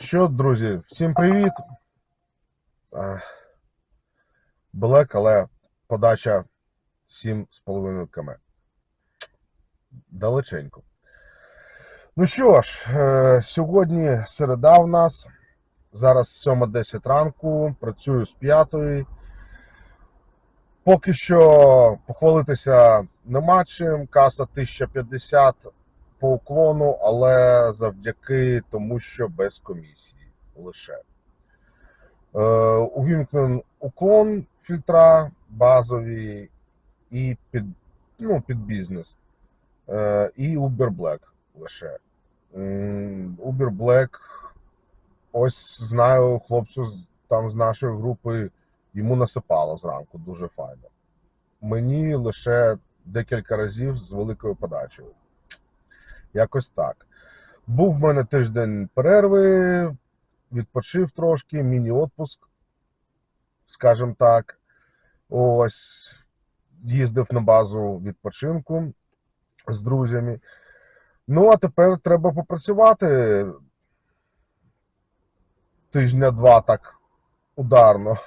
Що, друзі, всім привіт. Блек, але подача 7,5 км. Далеченько. Ну що ж, е, сьогодні середа в нас. Зараз 7.10 ранку, працюю з 5. Поки що похвалитися нема чим. Каса 1050 по уклону, але завдяки тому, що без комісії лише. Е, увімкнен уклон фільтра базові і під, ну, під бізнес. Е, і Uber Black лише. Uber Black, ось знаю хлопцю там з нашої групи, йому насипало зранку дуже файно. Мені лише декілька разів з великою подачею. Якось так. Був в мене тиждень перерви, відпочив трошки, міні-отпуск, скажімо так. Ось їздив на базу відпочинку з друзями. Ну, а тепер треба попрацювати тижня-два так ударно.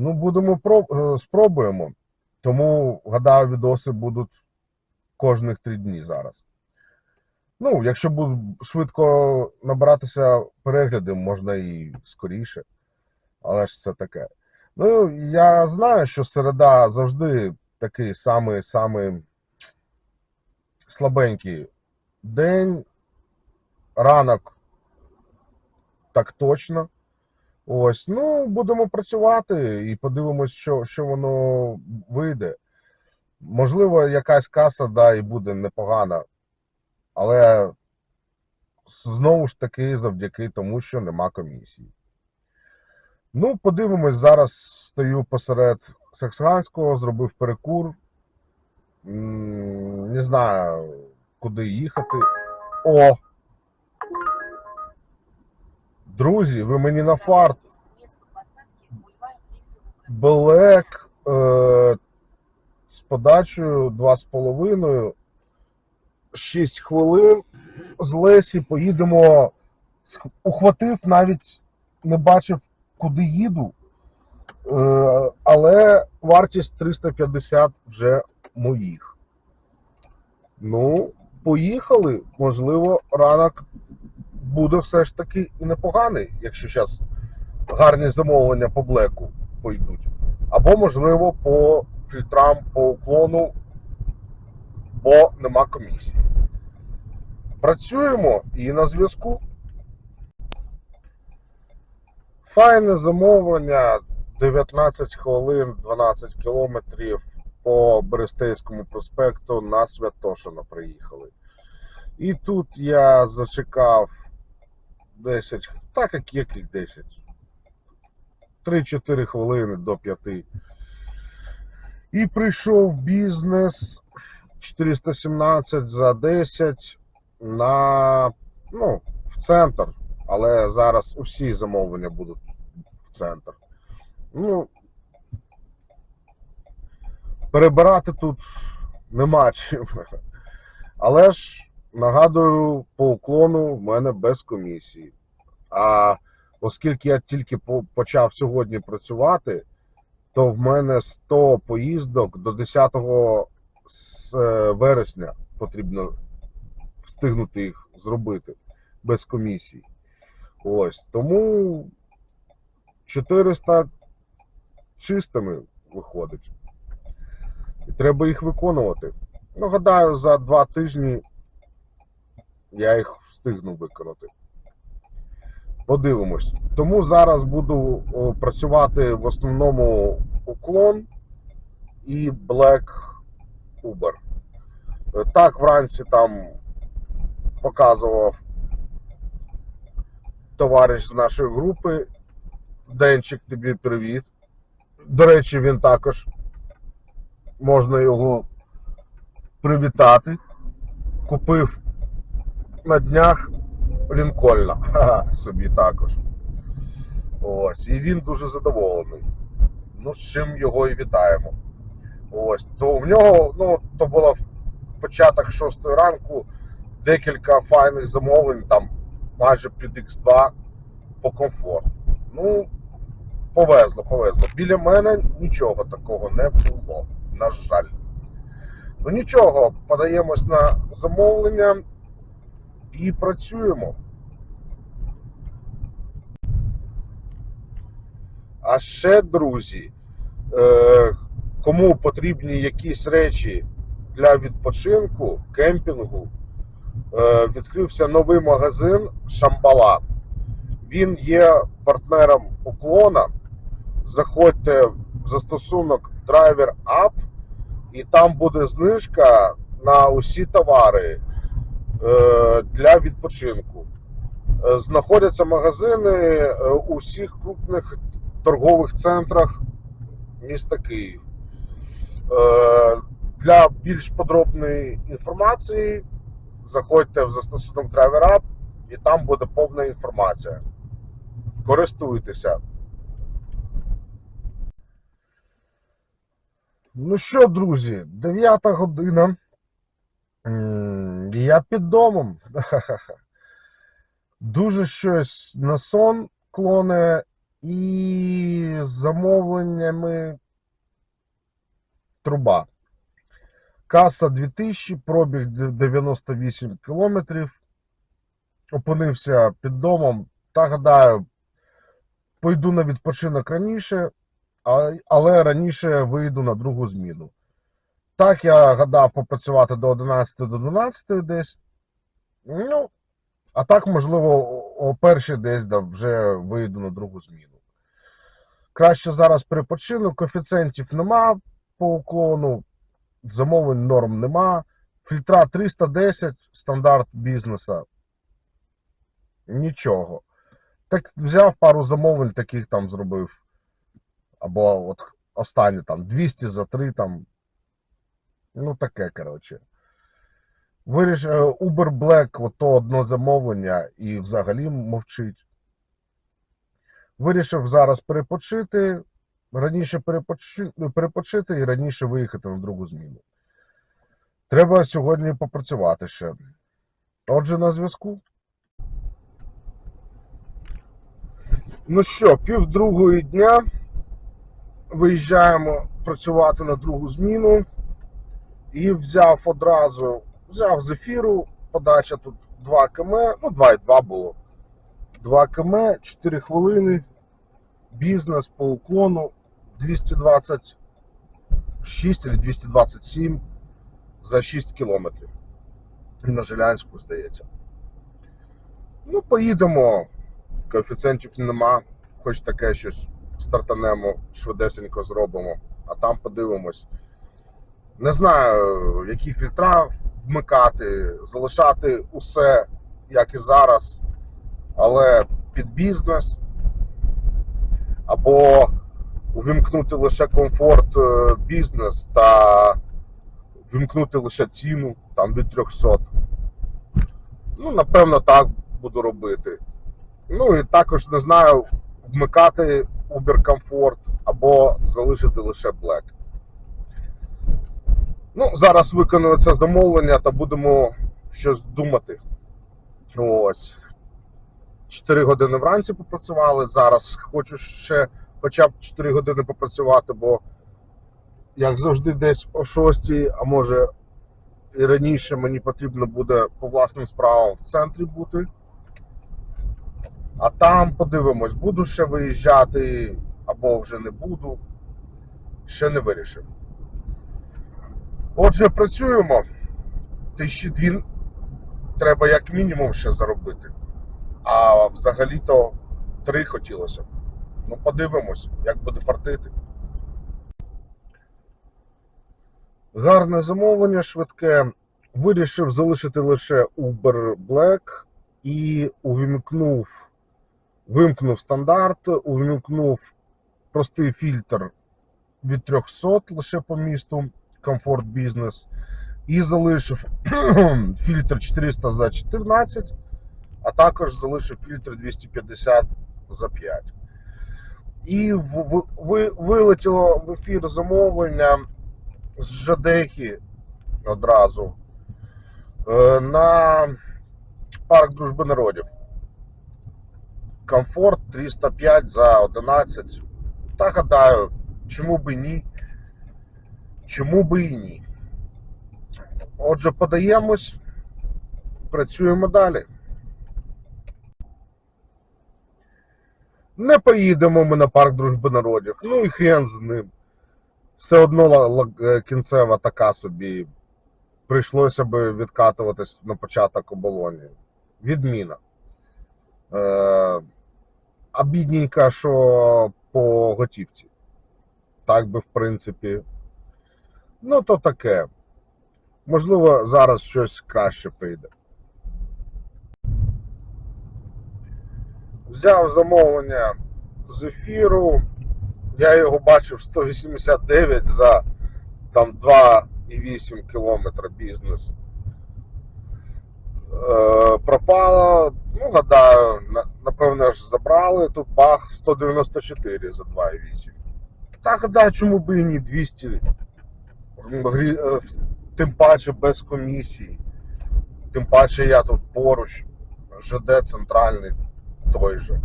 Ну, будемо е, спробуємо. Тому, гадаю, відоси будуть кожних три дні зараз. Ну, якщо буду швидко набиратися переглядів, можна і скоріше. Але ж це таке. Ну, я знаю, що середа завжди такий самий самий слабенький день, ранок так точно. Ось, ну, будемо працювати і подивимось, що, що воно вийде. Можливо, якась каса, да, і буде непогана. Але знову ж таки завдяки тому, що нема комісії. Ну, подивимось, зараз стою посеред Саксганського, зробив перекур. Не знаю, куди їхати. О! Друзі, ви мені на фарт. Блек е, з подачею 2,5. 6 хвилин з Лесі поїдемо. Ухватив, навіть не бачив, куди їду. Е, але вартість 350 вже моїх. Ну, поїхали. Можливо, ранок буде все ж таки і непоганий, якщо зараз гарні замовлення по блеку пойдуть. Або, можливо, по фільтрам по уклону, бо нема комісії. Працюємо і на зв'язку. Файне замовлення 19 хвилин, 12 кілометрів по Берестейському проспекту на Святошино приїхали. І тут я зачекав 10, так як яких 10. 3-4 хвилини до 5. І прийшов бізнес 417 за 10 на ну, в центр. Але зараз усі замовлення будуть в центр. Ну, перебирати тут нема чим. Але ж нагадую, по уклону в мене без комісії. А оскільки я тільки почав сьогодні працювати, то в мене 100 поїздок до 10 е, вересня потрібно встигнути їх зробити без комісії. Ось тому 400 чистими виходить. І треба їх виконувати. Ну, гадаю, за два тижні я їх встигну виконати. Подивимось. Тому зараз буду працювати в основному уклон і Black Uber. Е, Так, вранці там показував товариш з нашої групи. Денчик, тобі привіт. До речі, він також можна його привітати. Купив на днях Лінкольна собі також. Ось. І він дуже задоволений. Ну, з чим його і вітаємо. Ось. То в нього, ну, то було в початок 6 ранку декілька файних замовлень, там майже під X2 по комфорту. Ну, повезло, повезло. Біля мене нічого такого не було, на жаль. Ну нічого, подаємось на замовлення і працюємо. А ще, друзі, е, кому потрібні якісь речі для відпочинку, кемпінгу, е, відкрився новий магазин Шамбала. Він є партнером уклона. Заходьте в застосунок Driver App, і там буде знижка на усі товари для відпочинку. Е, Знаходяться магазини е, у всіх крупних торгових центрах міста Київ. Е, Для більш подробної інформації заходьте в застосунок Driver App і там буде повна інформація. Користуйтеся. Ну що, друзі, 9 година. Я під домом. Дуже щось на сон клоне і з замовленнями труба. Каса 2000, пробіг 98 кілометрів. Опинився під домом. Та гадаю, пойду на відпочинок раніше, але раніше вийду на другу зміну. Так, я гадав попрацювати до 11 до 12 десь. Ну, а так, можливо, о- першій десь да, вже вийду на другу зміну. Краще зараз перепочину, коефіцієнтів нема по уклону, замовлень норм нема. Фільтра 310 стандарт бізнеса. Нічого. Так взяв пару замовлень, таких там зробив. Або от останні там 200 за 3 там. Ну, таке, коротше. Виріш, е, Uber Black, от то одно замовлення і взагалі мовчить. Вирішив зараз перепочити, раніше перепочи, перепочити і раніше виїхати на другу зміну. Треба сьогодні попрацювати ще. Отже, на зв'язку. Ну що, пів другої дня. Виїжджаємо працювати на другу зміну. І взяв одразу, взяв з ефіру, подача тут 2 км, ну 2,2 було. 2 км, 4 хвилини, бізнес по уклону 226 чи 227 за 6 кілометрів. І на Жилянську, здається. Ну, поїдемо, коефіцієнтів нема, хоч таке щось стартанемо, швидесенько зробимо, а там подивимось. Не знаю, які фільтра вмикати, залишати усе, як і зараз, але під бізнес. Або увімкнути лише комфорт е, бізнес та вимкнути лише ціну там від 300. Ну, напевно, так буду робити. Ну і також не знаю, вмикати Uber Comfort або залишити лише Black. Ну, зараз виконую це замовлення та будемо щось думати. Ось. 4 години вранці попрацювали. Зараз хочу ще хоча б 4 години попрацювати, бо, як завжди, десь о 6, а може і раніше мені потрібно буде по власним справам в центрі бути. А там подивимось, буду ще виїжджати або вже не буду. Ще не вирішив. Отже, працюємо. Тисячі дві треба як мінімум ще заробити. А взагалі-то три хотілося. Ну, подивимось, як буде фартити. Гарне замовлення швидке. Вирішив залишити лише Uber Black і увімкнув, вимкнув стандарт, увімкнув простий фільтр від 300 лише по місту, комфорт бізнес, і залишив фільтр 400 за 14, а також залишив фільтр 250 за 5. І в, в, ви- вилетіло в ефір замовлення з Жадехи одразу е, на парк дружби народів. комфорт 305 за 11. Та гадаю, чому би ні? Чому би і ні? Отже, подаємось, працюємо далі. Не поїдемо ми на парк дружби народів. Ну і хрен з ним. Все одно е, кінцева така собі. Прийшлося би відкатуватись на початок оболоні. Відміна. Е, а бідненька, що по готівці. Так би, в принципі. Ну, то таке. Можливо, зараз щось краще прийде. Взяв замовлення з ефіру. Я його бачив 189 за там 2,8 кілометра бізнес. Е, пропало, ну, гадаю, на- напевно ж забрали. Тут бах 194 за 2,8. Та гадаю, чому би і ні 200. Е, Тим паче без комісії. Тим паче я тут поруч. ЖД центральний той же.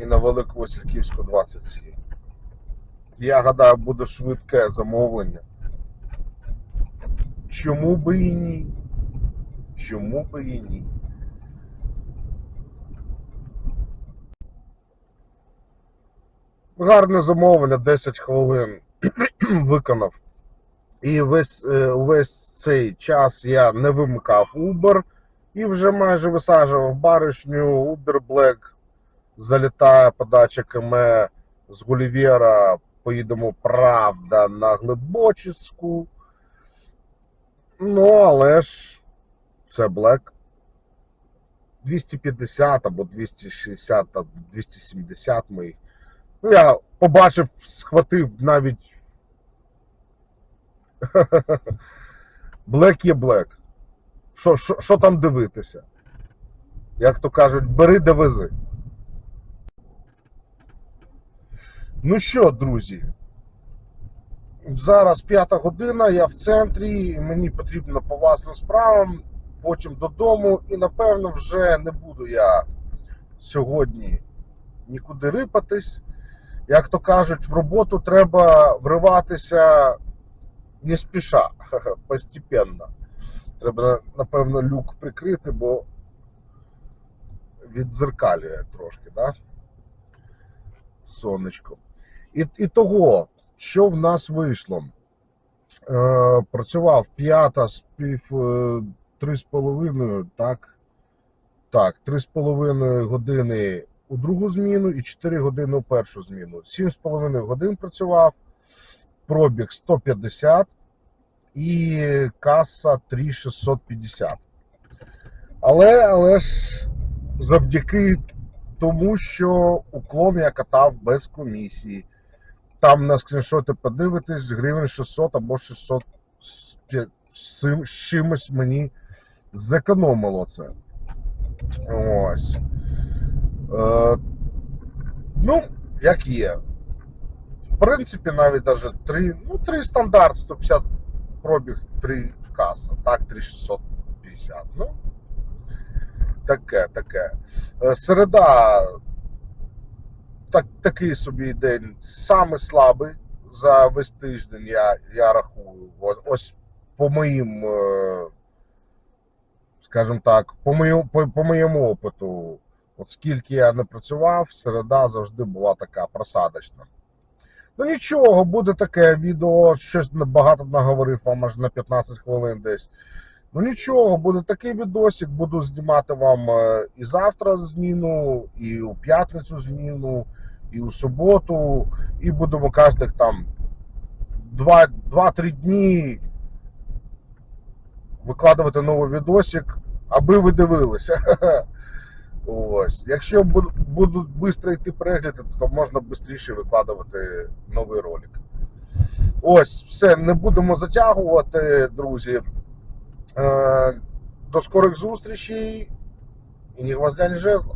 І на Велику Васильківську 27. Я гадаю, буде швидке замовлення. Чому би і ні? Чому би і ні? Гарне замовлення, 10 хвилин виконав. І весь, е, увесь цей час я не вимикав Uber і вже майже висаджував баришню, Uber Black залітає подача КМ з Гулівера. Поїдемо, правда, на Глибочицьку. Ну, але ж це Black. 250 або 260 або 270 моїх. Ну, я побачив, схватив навіть. Блек є блек. Що, там дивитися? Як то кажуть, бери да вези. Ну що, друзі? Зараз п'ята година, я в центрі, мені потрібно по власним справам, потім додому, і напевно вже не буду я сьогодні нікуди рипатись. Як то кажуть, в роботу треба вриватися не спіша, постепенно. Треба, напевно, люк прикрити, бо відзеркалює трошки, да? Сонечко. І, і того, що в нас вийшло? Е, працював п'ята з пів е, три з половиною, так? Так, три з половиною години у другу зміну і 4 години у першу зміну. Сім з половиною годин працював, пробіг 150 і каса 3650. Але, але ж завдяки тому, що уклон я катав без комісії. Там на скріншоти подивитись, гривень 600 або 600 з чимось мені зекономило це. Ось. Е, ну, як є. В принципі, навіть даже 3, ну, 3 стандарт, 150 пробіг, 3 каса. Так, 3650. Ну, таке, таке. Е, Середа так, такий собі день, саме слабий за весь тиждень, я, я рахую. Ось по моїм, е, скажімо так, по моєму, по, по моєму опиту, от скільки я не працював, середа завжди була така просадочна. Ну нічого, буде таке відео, щось багато наговорив, вам аж на 15 хвилин десь. Ну нічого, буде такий відосик, буду знімати вам е, і завтра зміну, і у п'ятницю зміну, і у суботу, і будемо кожних там 2-3 дні викладувати новий відосик, аби ви дивилися. Ось. Якщо будуть швидко йти перегляди, то можна швидше викладувати новий ролик. Ось, все, не будемо затягувати, друзі. Е, До скорих зустрічей і ні гвоздя, ні жезла.